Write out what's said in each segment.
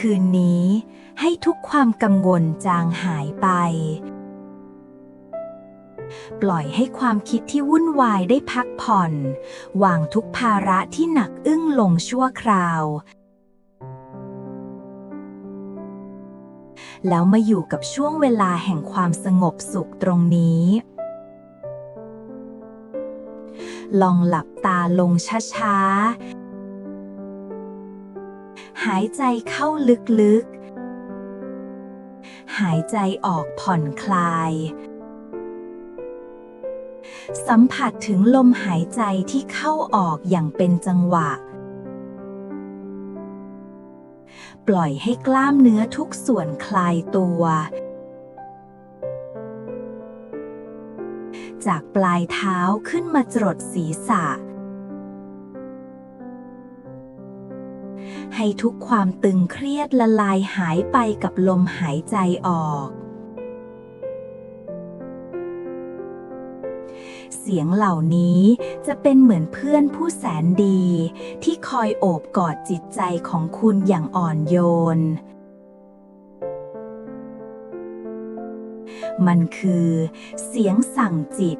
คืนนี้ ให้ทุกความกังวลจางหายไป ปล่อยให้ความคิดที่วุ่นวายได้พักผ่อน วางทุกภาระที่หนักอึ้งลงชั่วคราว แล้วมาอยู่กับช่วงเวลาแห่งความสงบสุขตรงนี้ลองหลับตาลงช้าๆ หายใจเข้าลึกๆ หายใจออกผ่อนคลาย สัมผัสถึงลมหายใจที่เข้าออกอย่างเป็นจังหวะ ปล่อยให้กล้ามเนื้อทุกส่วนคลายตัวจากปลายเท้าขึ้นมาจรดศีรษะ ให้ทุกความตึงเครียดละลายหายไปกับลมหายใจออก เสียงเหล่านี้จะเป็นเหมือนเพื่อนผู้แสนดี ที่คอยโอบกอดจิตใจของคุณอย่างอ่อนโยนมันคือเสียงสั่งจิต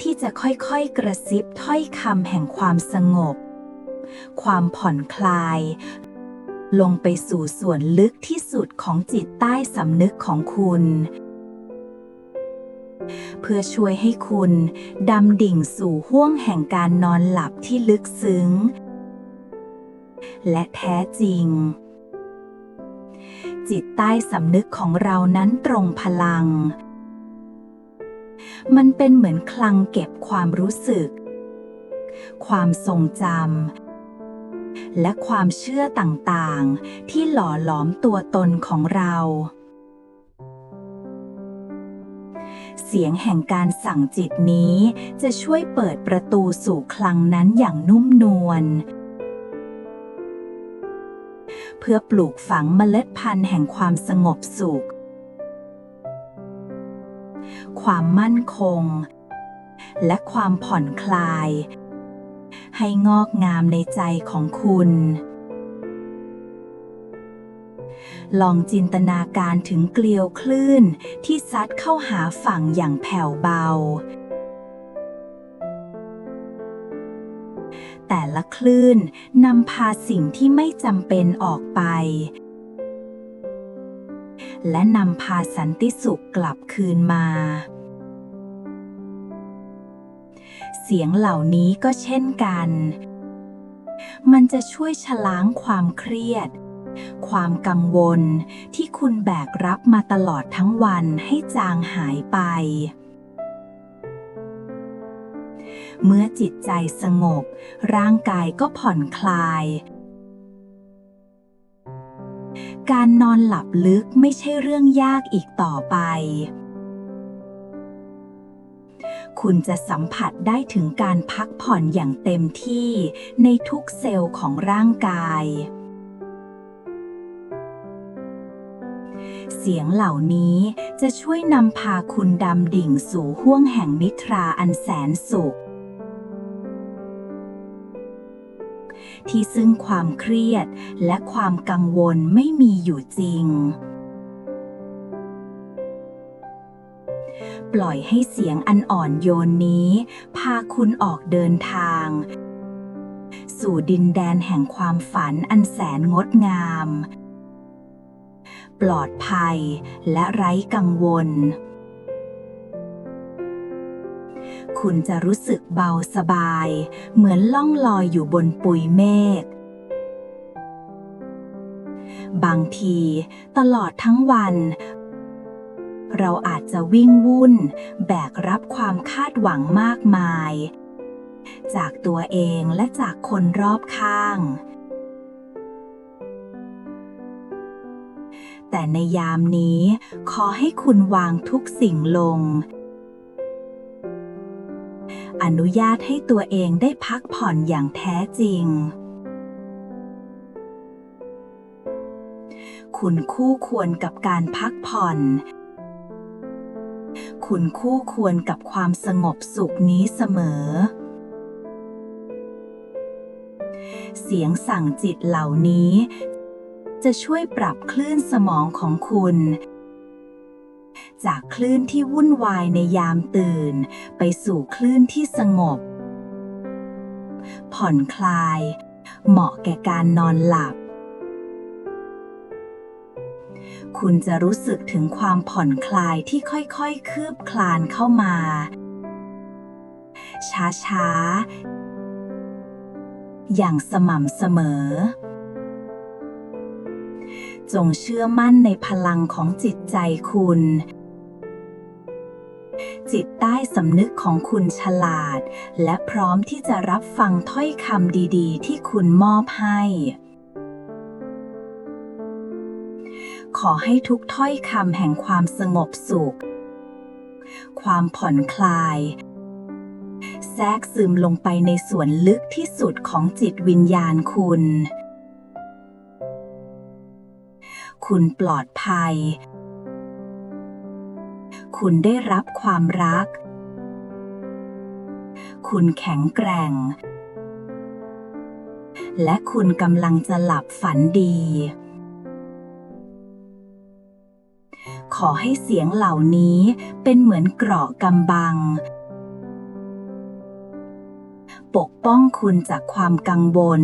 ที่จะค่อยๆกระซิบถ้อยคำแห่งความสงบ ความผ่อนคลาย ลงไปสู่ส่วนลึกที่สุดของจิตใต้สำนึกของคุณ เพื่อช่วยให้คุณดำดิ่งสู่ห้วงแห่งการนอนหลับที่ลึกซึ้ง และแท้จริง จิตใต้สำนึกของเรานั้นตรงพลังมันเป็นเหมือนคลังเก็บความรู้สึก ความทรงจำ และความเชื่อต่างๆ ที่หล่อหลอมตัวตนของเรา เสียงแห่งการสั่งจิตนี้จะช่วยเปิดประตูสู่คลังนั้นอย่างนุ่มนวลเพื่อปลูกฝังเมล็ดพันธุ์แห่งความสงบสุข ความมั่นคง และความผ่อนคลาย ให้งอกงามในใจของคุณ ลองจินตนาการถึงเกลียวคลื่นที่ซัดเข้าหาฝั่งอย่างแผ่วเบา แต่ละคลื่นนำพาสิ่งที่ไม่จำเป็นออกไปและนำพาสันติสุขกลับคืนมา เสียงเหล่านี้ก็เช่นกัน มันจะช่วยชะล้างความเครียด ความกังวลที่คุณแบกรับมาตลอดทั้งวันให้จางหายไป เมื่อจิตใจสงบ ร่างกายก็ผ่อนคลายการนอนหลับลึกไม่ใช่เรื่องยากอีกต่อไป คุณจะสัมผัสได้ถึงการพักผ่อนอย่างเต็มที่ในทุกเซลล์ของร่างกาย เสียงเหล่านี้จะช่วยนำพาคุณดำดิ่งสู่ห้วงแห่งนิทราอันแสนสุขที่ซึ่งความเครียดและความกังวลไม่มีอยู่จริง ปล่อยให้เสียงอันอ่อนโยนนี้ พาคุณออกเดินทาง สู่ดินแดนแห่งความฝันอันแสนงดงาม ปลอดภัยและไร้กังวล คุณจะรู้สึกเบาสบาย เหมือนล่องลอยอยู่บนปุยเมฆบางที ตลอดทั้งวัน เราอาจจะวิ่งวุ่น แบกรับความคาดหวังมากมาย จากตัวเองและจากคนรอบข้าง แต่ในยามนี้ขอให้คุณวางทุกสิ่งลง อนุญาตให้ตัวเองได้พักผ่อนอย่างแท้จริงคุณคู่ควรกับการพักผ่อน คุณคู่ควรกับความสงบสุขนี้เสมอ เสียงสั่งจิตเหล่านี้ จะช่วยปรับคลื่นสมองของคุณ จากคลื่นที่วุ่นวายในยามตื่น ไปสู่คลื่นที่สงบ ผ่อนคลาย เหมาะแก่การนอนหลับ คุณจะรู้สึกถึงความผ่อนคลายที่ค่อยๆ คืบคลานเข้ามา ช้าๆ อย่างสม่ำเสมอ จงเชื่อมั่นในพลังของจิตใจคุณ จิตใต้สำนึกของคุณฉลาด และพร้อมที่จะรับฟังถ้อยคำดีๆ ที่คุณมอบให้ ขอให้ทุกถ้อยคำแห่งความสงบสุข ความผ่อนคลาย แทรกซึมลงไปในส่วนลึกที่สุดของจิตวิญญาณคุณ คุณปลอดภัย คุณได้รับความรัก คุณแข็งแกร่ง และคุณกำลังจะหลับฝันดี อให้เสียงเหล่านี้เป็นเหมือนเกราะกำบัง ปกป้องคุณจากความกังวล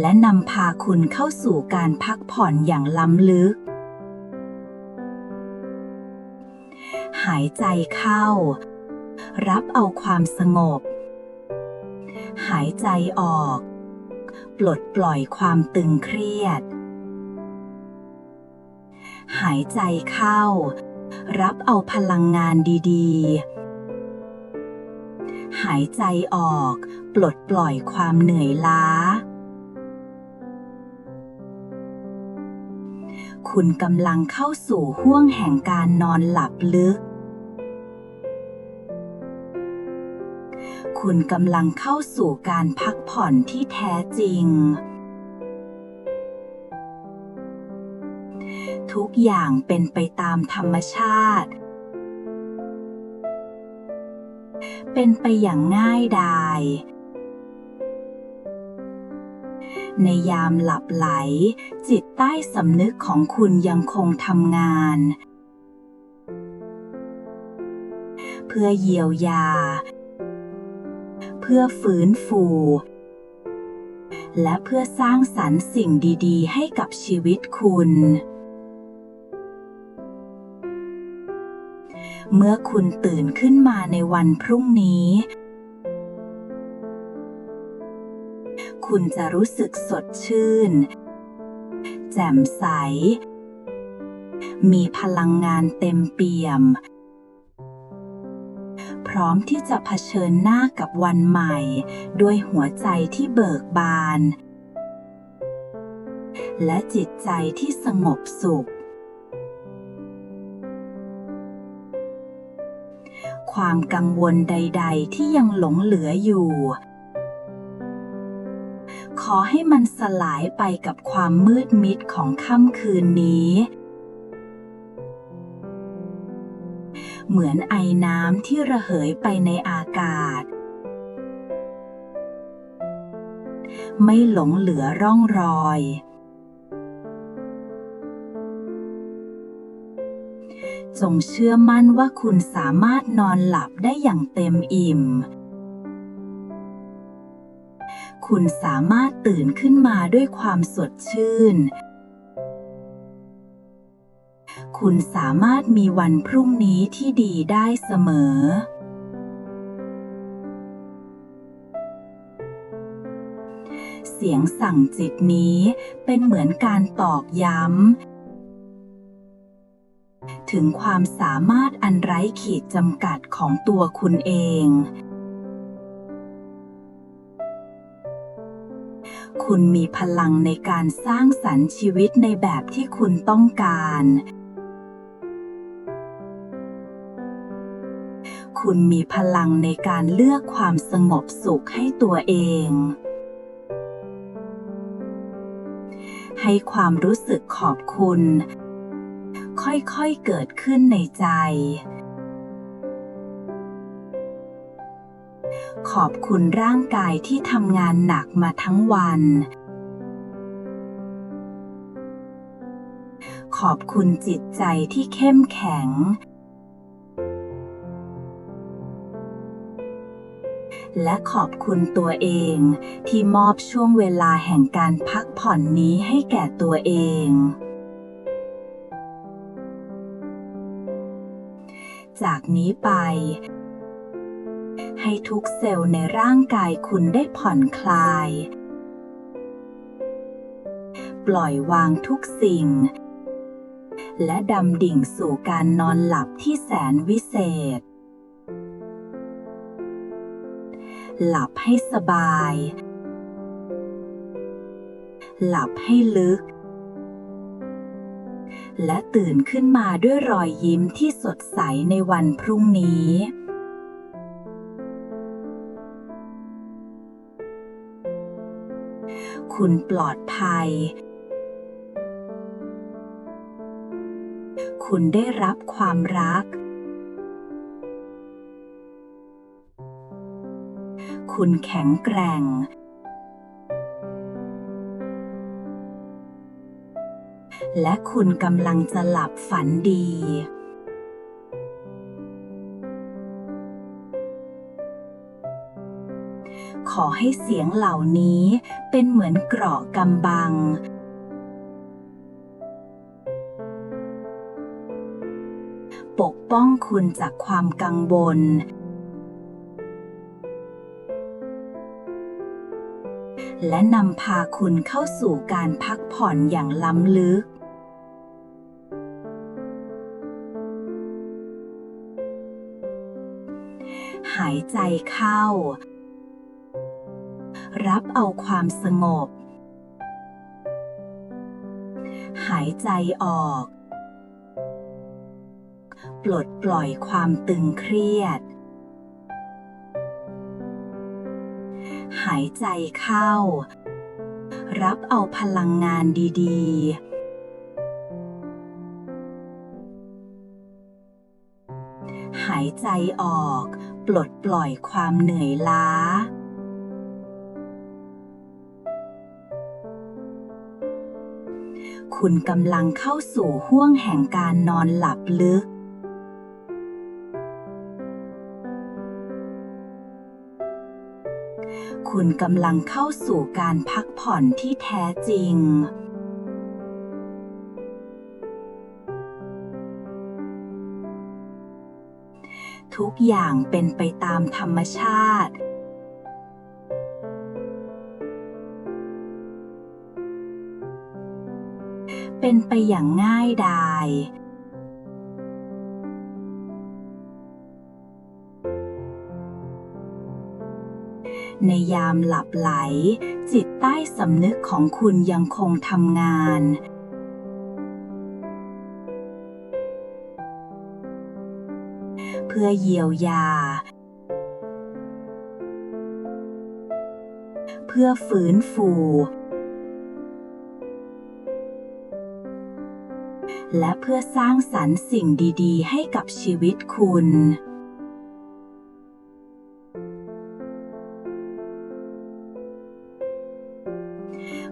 และนำพาคุณเข้าสู่การพักผ่อนอย่างล้ำลึก หายใจเข้า รับเอาความสงบ หายใจออก ปลดปล่อยความตึงเครียด หายใจเข้า รับเอาพลังงานดีๆ หายใจออก ปลดปล่อยความเหนื่อยล้า คุณกำลังเข้าสู่ห้วงแห่งการนอนหลับลึกคุณกำลังเข้าสู่การพักผ่อนที่แท้จริง ทุกอย่างเป็นไปตามธรรมชาติ เป็นไปอย่างง่ายดาย ในยามหลับไหล จิตใต้สำนึกของคุณยังคงทำงาน เพื่อเยียวยา เพื่อฟื้นฟูและเพื่อสร้างสรรค์สิ่งดี ๆ ให้กับชีวิตคุณ เมื่อคุณตื่นขึ้นมาในวันพรุ่งนี้ คุณจะรู้สึกสดชื่น แจ่มใส มีพลังงานเต็มเปี่ยม พร้อมที่จะเผชิญหน้ากับวันใหม่ ด้วยหัวใจที่เบิกบาน และจิตใจที่สงบสุข ความกังวลใด ๆ ที่ยังหลงเหลืออยู่ ขอให้มันสลายไปกับความมืดมิดของค่ำคืนนี้ เหมือนไอน้ำที่ระเหยไปในอากาศ ไม่หลงเหลือร่องรอย จงเชื่อมั่นว่าคุณสามารถนอนหลับได้อย่างเต็มอิ่ม คุณสามารถตื่นขึ้นมาด้วยความสดชื่น คุณสามารถมีวันพรุ่งนี้ที่ดีได้เสมอเสียงสั่งจิตนี้เป็นเหมือนการตอกย้ำ ถึงความสามารถอันไร้ขีดจำกัดของตัวคุณเอง คุณมีพลังในการสร้างสรรค์ชีวิตในแบบที่คุณต้องการ คุณมีพลังในการเลือกความสงบสุขให้ตัวเองให้ความรู้สึกขอบคุณ ค่อยๆเกิดขึ้นในใจ ขอบคุณร่างกายที่ทำงานหนักมาทั้งวัน ขอบคุณจิตใจที่เข้มแข็ง และขอบคุณตัวเองที่มอบช่วงเวลาแห่งการพักผ่อนนี้ให้แก่ตัวเอง จากนี้ไป ให้ทุกเซลล์ในร่างกายคุณได้ผ่อนคลาย ปล่อยวางทุกสิ่ง และดำดิ่งสู่การนอนหลับที่แสนวิเศษ หลับให้สบาย หลับให้ลึก และตื่นขึ้นมาด้วยรอยยิ้มที่สดใสในวันพรุ่งนี้ คุณปลอดภัย คุณได้รับความรัก คุณแข็งแกร่ง และคุณกำลังจะหลับฝันดีขอให้เสียงเหล่านี้เป็นเหมือนเกราะกำบัง ปกป้องคุณจากความกังวล และนำพาคุณเข้าสู่การพักผ่อนอย่างล้ำลึกายใจเข้า รับเอาความสงบ หายใจออก ปลดปล่อยความตึงเครียด หายใจเข้า รับเอาพลังงานดีๆหายใจออก ปลดปล่อยความเหนื่อยล้า คุณกำลังเข้าสู่ห้วงแห่งการนอนหลับลึก คุณกำลังเข้าสู่การพักผ่อนที่แท้จริง ทุกอย่างเป็นไปตามธรรมชาติ เป็นไปอย่างง่ายดาย ในยามหลับไหล จิตใต้สำนึกของคุณยังคงทำงาน พื่อเยียวยา เพื่อฟื้นฟู และเพื่อสร้างสรรค์สิ่งดีๆ ให้กับชีวิตคุณ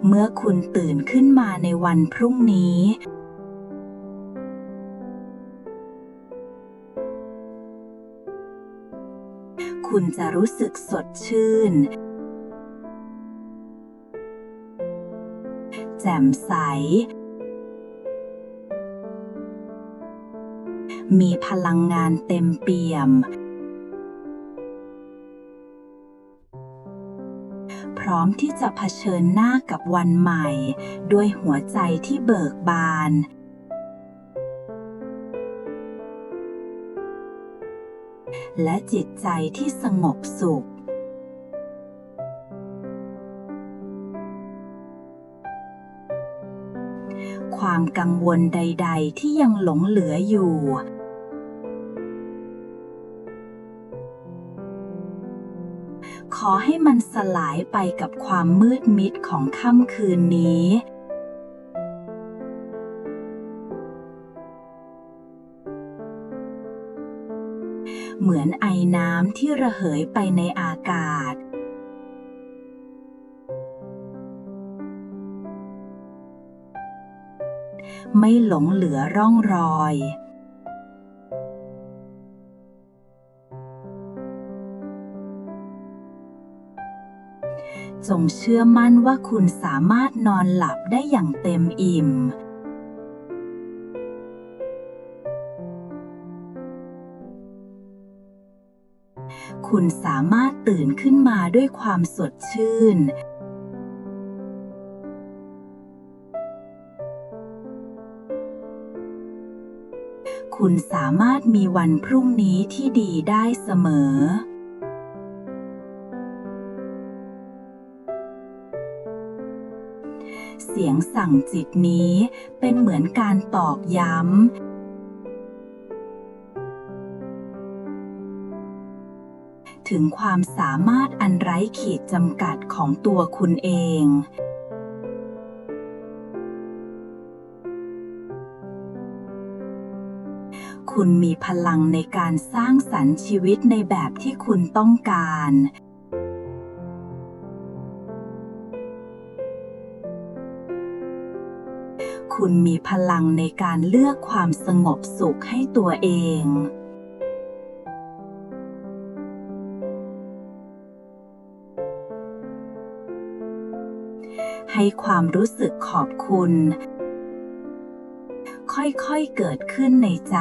เมื่อคุณตื่นขึ้นมาในวันพรุ่งนี้ คุณจะรู้สึกสดชื่น แจ่มใส มีพลังงานเต็มเปี่ยม พร้อมที่จะเผชิญหน้ากับวันใหม่ ด้วยหัวใจที่เบิกบาน และจิตใจที่สงบสุข ความกังวลใด ๆ ที่ยังหลงเหลืออยู่ ขอให้มันสลายไปกับความมืดมิดของค่ำคืนนี้ อนไอน้ำที่ระเหยไปในอากาศ ไม่หลงเหลือร่องรอย จงเชื่อมั่นว่าคุณสามารถนอนหลับได้อย่างเต็มอิ่ม คุณสามารถตื่นขึ้นมาด้วยความสดชื่น คุณสามารถมีวันพรุ่งนี้ที่ดีได้เสมอเสียงสั่งจิตนี้เป็นเหมือนการตอกย้ำ ถึงความสามารถอันไร้ขีดจำกัดของตัวคุณเอง คุณมีพลังในการสร้างสรรค์ชีวิตในแบบที่คุณต้องการ คุณมีพลังในการเลือกความสงบสุขให้ตัวเอง ให้ความรู้สึกขอบคุณ ค่อยๆเกิดขึ้นในใจ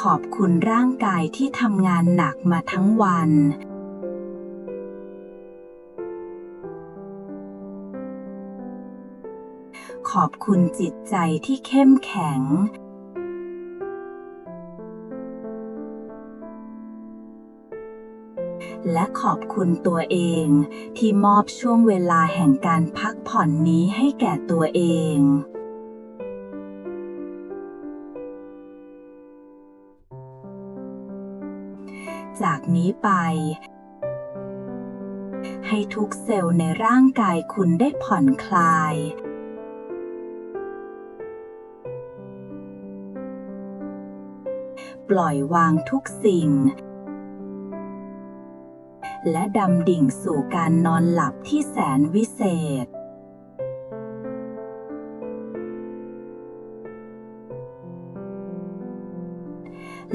ขอบคุณร่างกายที่ทำงานหนักมาทั้งวันขอบคุณจิตใจที่เข้มแข็ง และขอบคุณตัวเอง ที่มอบช่วงเวลาแห่งการพักผ่อนนี้ให้แก่ตัวเองจากนี้ไป ให้ทุกเซลล์ในร่างกายคุณได้ผ่อนคลาย ปล่อยวางทุกสิ่ง และดำดิ่งสู่การนอนหลับที่แสนวิเศษ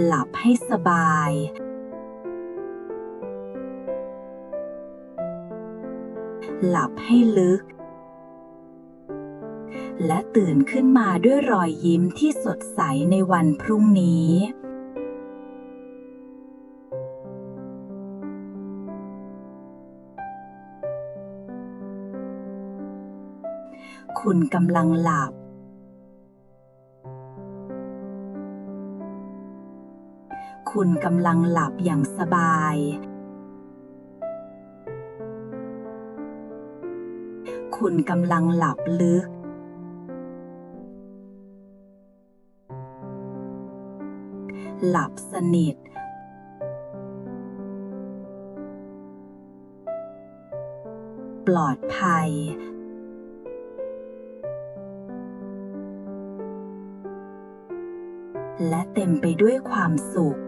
หลับให้สบาย หลับให้ลึก และตื่นขึ้นมาด้วยรอยยิ้มที่สดใสในวันพรุ่งนี้ คุณกำลังหลับ คุณกำลังหลับอย่างสบาย คุณกำลังหลับลึก หลับสนิทปลอดภัย และเต็มไปด้วยความสุข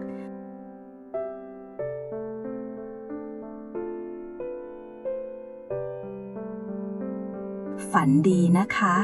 ฝันดีนะคะ